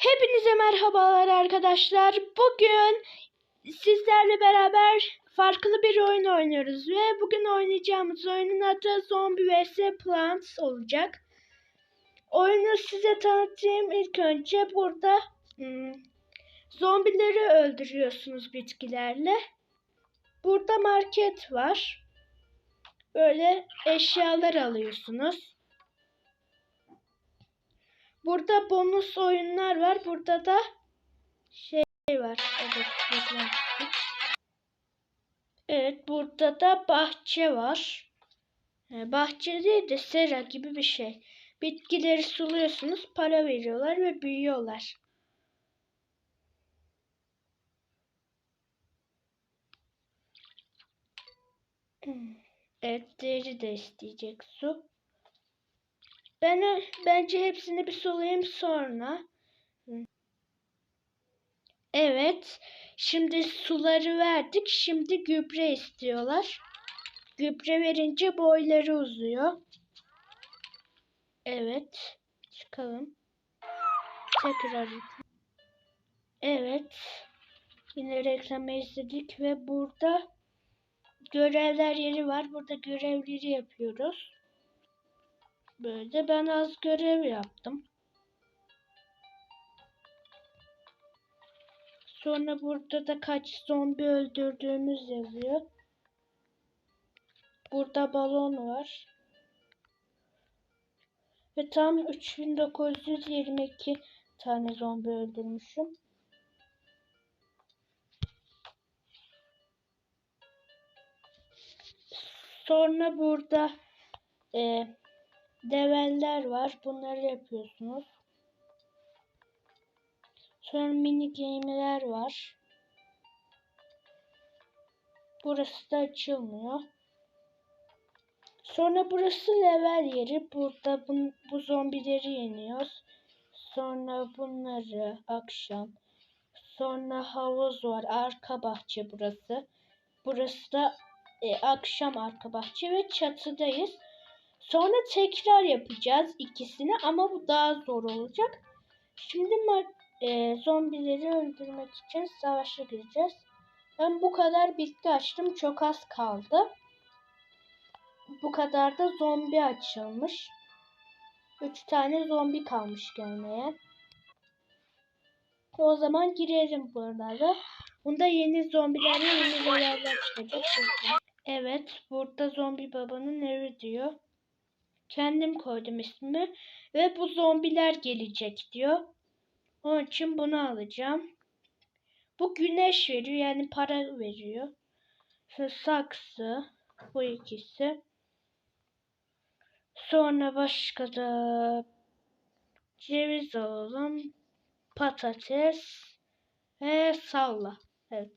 Hepinize merhabalar arkadaşlar. Bugün sizlerle beraber farklı bir oyun oynuyoruz ve bugün oynayacağımız oyunun adı Zombie vs Plants olacak. Oyunu size tanıtayım ilk önce burada hmm, zombileri öldürüyorsunuz bitkilerle. Burada market var. Böyle eşyalar alıyorsunuz. Burada bonus oyunlar var. Burada da şey var. Evet. Evet, burada da bahçe var. Yani bahçe değil de sera gibi bir şey. Bitkileri suluyorsunuz, para veriyorlar ve büyüyorlar. Evet, deri de isteyecek su. Ben bence hepsini bir sulayayım sonra. Evet. Şimdi suları verdik. Şimdi gübre istiyorlar. Gübre verince boyları uzuyor. Evet. Çıkalım. Tekrar. Evet. Yine reklamı izledik ve burada görevler yeri var. Burada görevleri yapıyoruz. Böyle ben az görev yaptım. Sonra burada da kaç zombi öldürdüğümüz yazıyor. Burada balon var. Ve tam 3922 tane zombi öldürmüşüm. Sonra burada e, develler var. Bunları yapıyorsunuz. Sonra mini game'ler var. Burası da açılmıyor. Sonra burası level yeri. Burada bu, bu zombileri yeniyoruz. Sonra bunları akşam. Sonra havuz var. Arka bahçe burası. Burası da e, akşam arka bahçe ve çatıdayız. Sonra tekrar yapacağız ikisini ama bu daha zor olacak. Şimdi e, zombileri öldürmek için savaşa gireceğiz. Ben bu kadar bitki açtım. Çok az kaldı. Bu kadar da zombi açılmış. 3 tane zombi kalmış gelmeye. O zaman girelim buralara. Bunda yeni zombiler yeni leveller çıkacak. Evet, burada zombi babanın evi diyor. Kendim koydum ismi ve bu zombiler gelecek diyor. Onun için bunu alacağım. Bu güneş veriyor yani para veriyor. Saksı bu ikisi. Sonra başka da ceviz alalım. Patates ve salla. Evet.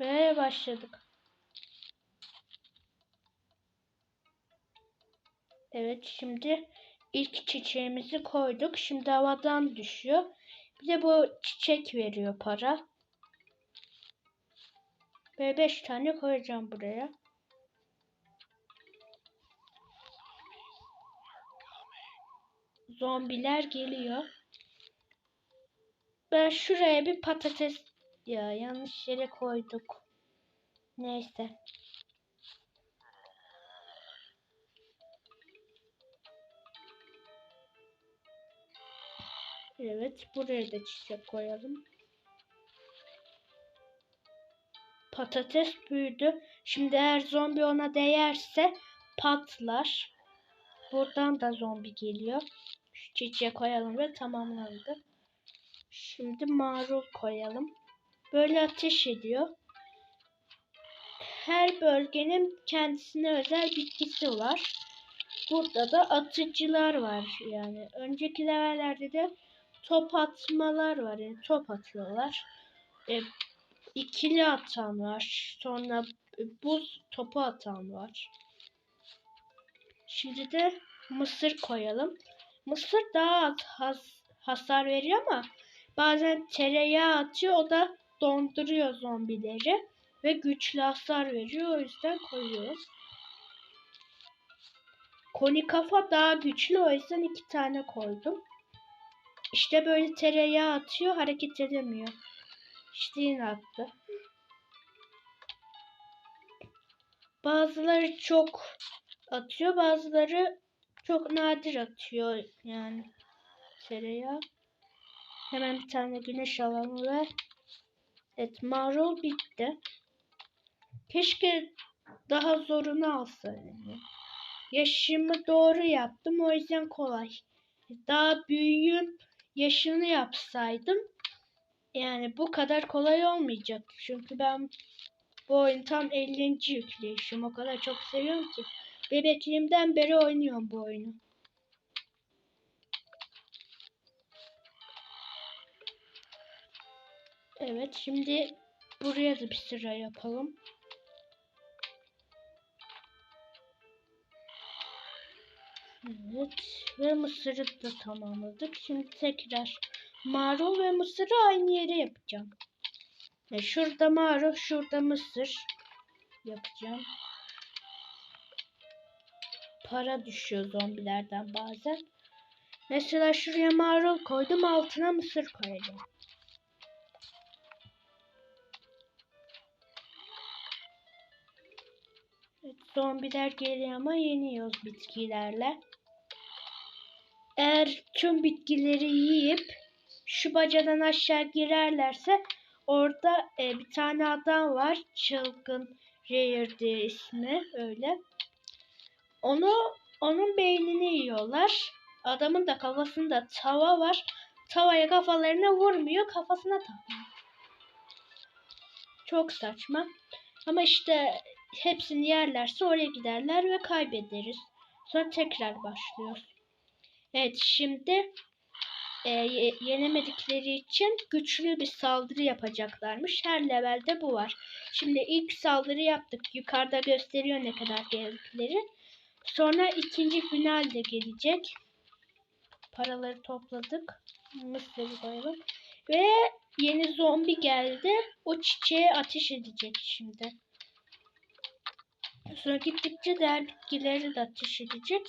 Ve başladık. Evet şimdi ilk çiçeğimizi koyduk. Şimdi havadan düşüyor. Bir de bu çiçek veriyor para. Ve 5 tane koyacağım buraya. Zombiler geliyor. Ben şuraya bir patates ya yanlış yere koyduk. Neyse. Evet, buraya da çiçek koyalım. Patates büyüdü. Şimdi eğer zombi ona değerse patlar. Buradan da zombi geliyor. Şu çiçeği koyalım ve tamamlandı. Şimdi marul koyalım. Böyle ateş ediyor. Her bölgenin kendisine özel bitkisi var. Burada da atıcılar var yani. Önceki levellerde de top atmalar var. Yani top atıyorlar. E, ikili atan var. Sonra buz topu atan var. Şimdi de mısır koyalım. Mısır daha az has- hasar veriyor ama bazen tereyağı atıyor. O da donduruyor zombileri. Ve güçlü hasar veriyor. O yüzden koyuyoruz. Koni kafa daha güçlü o yüzden iki tane koydum. İşte böyle tereyağı atıyor hareket edemiyor. İşte yine attı. Bazıları çok atıyor bazıları çok nadir atıyor yani tereyağı. Hemen bir tane güneş alalım ve evet marul bitti. Keşke daha zorunu alsaydım. Yaşımı doğru yaptım o yüzden kolay. Daha büyüğüm yaşını yapsaydım yani bu kadar kolay olmayacak. Çünkü ben bu oyun tam 50. yükleyişim. O kadar çok seviyorum ki. Bebekliğimden beri oynuyorum bu oyunu. Evet şimdi buraya da bir sıra yapalım. Evet ve mısırı da tamamladık. Şimdi tekrar marul ve mısırı aynı yere yapacağım. E şurada marul, şurada mısır yapacağım. Para düşüyor zombilerden bazen. Mesela şuraya marul koydum, altına mısır koyacağım. Evet, zombiler geliyor ama yeniyoruz bitkilerle. Eğer tüm bitkileri yiyip şu bacadan aşağı girerlerse orada e, bir tane adam var. Çılgın Rare diye ismi öyle. Onu onun beynini yiyorlar. Adamın da kafasında tava var. Tavaya kafalarına vurmuyor, kafasına takıyor. Çok saçma. Ama işte hepsini yerlerse oraya giderler ve kaybederiz. Sonra tekrar başlıyoruz. Evet şimdi e, yenemedikleri için güçlü bir saldırı yapacaklarmış. Her levelde bu var. Şimdi ilk saldırı yaptık. Yukarıda gösteriyor ne kadar geldikleri. Sonra ikinci final de gelecek. Paraları topladık. Mısırı koyalım. Ve yeni zombi geldi. O çiçeğe ateş edecek şimdi. Sonra gittikçe diğer de ateş edecek.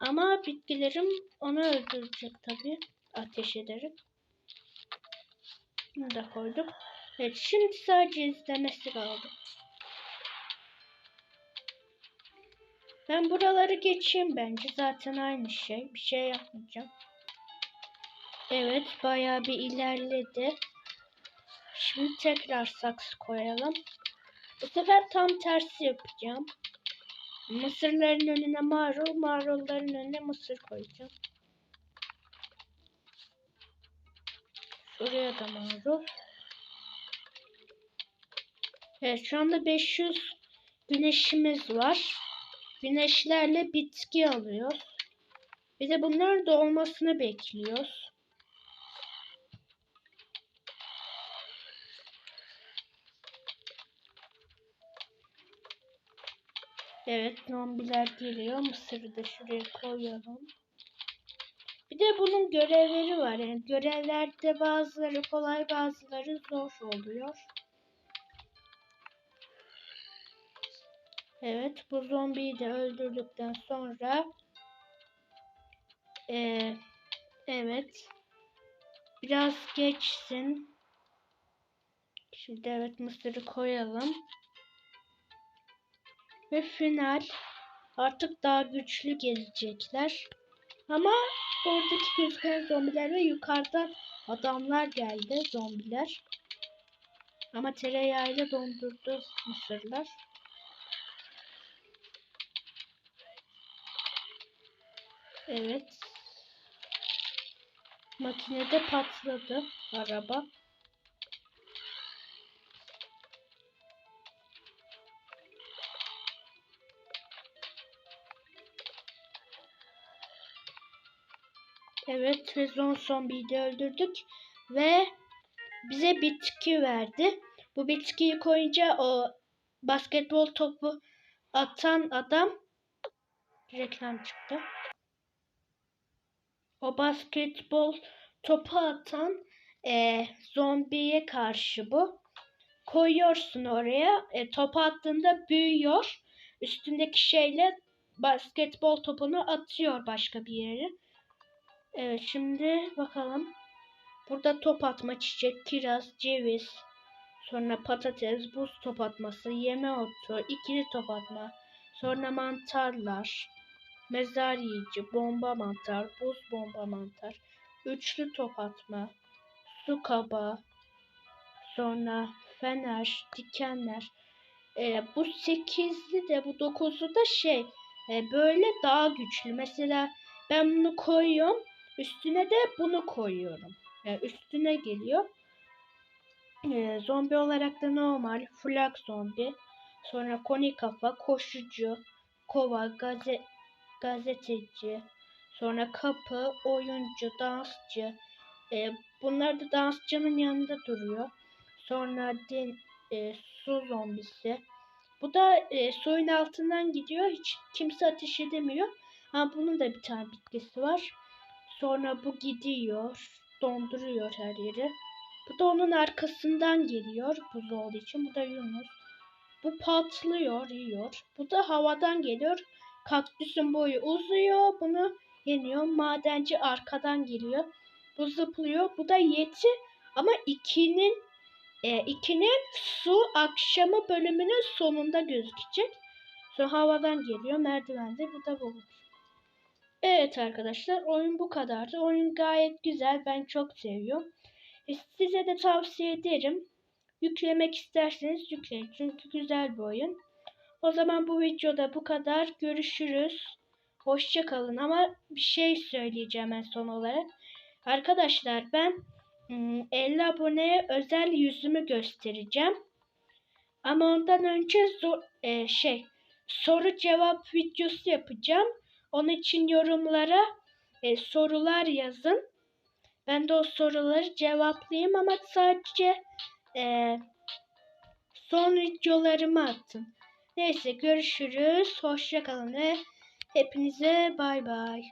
Ama bitkilerim onu öldürecek tabii ateş ederek. Bunu da koyduk. Evet şimdi sadece izlemesi kaldı. Ben buraları geçeyim bence. Zaten aynı şey. Bir şey yapmayacağım. Evet bayağı bir ilerledi. Şimdi tekrar saksı koyalım. Bu sefer tam tersi yapacağım. Mısırların önüne marul, marulların önüne mısır koyacağım. Şuraya da marul. Evet şu anda 500 güneşimiz var. Güneşlerle bitki alıyoruz. Bir de bunların doğmasını bekliyoruz. Evet zombiler geliyor. Mısırı da şuraya koyalım. Bir de bunun görevleri var. Yani görevlerde bazıları kolay bazıları zor oluyor. Evet bu zombiyi de öldürdükten sonra ee, evet biraz geçsin. Şimdi evet mısırı koyalım. Ve final. Artık daha güçlü gelecekler. Ama oradaki gözüken zombiler ve yukarıda adamlar geldi zombiler. Ama tereyağıyla dondurdu mısırlar. Evet. Makinede patladı araba. Evet ve son zombiyi öldürdük. Ve bize bitki verdi. Bu bitkiyi koyunca o basketbol topu atan adam reklam çıktı. O basketbol topu atan e, zombiye karşı bu. Koyuyorsun oraya. E, topu attığında büyüyor. Üstündeki şeyle basketbol topunu atıyor başka bir yere. Evet şimdi bakalım. Burada top atma, çiçek, kiraz, ceviz, sonra patates, buz top atması, yeme otu, ikili top atma, sonra mantarlar, mezar yiyici, bomba mantar, buz bomba mantar, üçlü top atma, su kaba, sonra fener, dikenler. Ee, bu sekizli de bu dokuzlu da şey e, böyle daha güçlü. Mesela ben bunu koyuyorum. Üstüne de bunu koyuyorum. Yani üstüne geliyor. Ee, zombi olarak da normal. Flag zombi. Sonra koni kafa, koşucu, kova, gaze, gazeteci. Sonra kapı, oyuncu, dansçı. Ee, bunlar da dansçının yanında duruyor. Sonra din, e, su zombisi. Bu da e, suyun altından gidiyor. Hiç kimse ateş edemiyor. Ha bunun da bir tane bitkisi var. Sonra bu gidiyor. Donduruyor her yeri. Bu da onun arkasından geliyor. Buz olduğu için. Bu da Yunus. Bu patlıyor, yiyor. Bu da havadan geliyor. Kaktüsün boyu uzuyor. Bunu yeniyor. Madenci arkadan geliyor. Bu zıplıyor. Bu da yeti. Ama ikinin e, ikinin su akşamı bölümünün sonunda gözükecek. Sonra havadan geliyor. Merdivende. Bu da bu. Evet arkadaşlar oyun bu kadardı. Oyun gayet güzel. Ben çok seviyorum. E, size de tavsiye ederim. Yüklemek isterseniz yükleyin. Çünkü güzel bir oyun. O zaman bu videoda bu kadar. Görüşürüz. Hoşçakalın. Ama bir şey söyleyeceğim en son olarak. Arkadaşlar ben hmm, 50 aboneye özel yüzümü göstereceğim. Ama ondan önce zo- e, şey soru cevap videosu yapacağım. Onun için yorumlara e, sorular yazın. Ben de o soruları cevaplayayım ama sadece e, son videolarımı atın. Neyse görüşürüz. Hoşçakalın ve hepinize bay bay.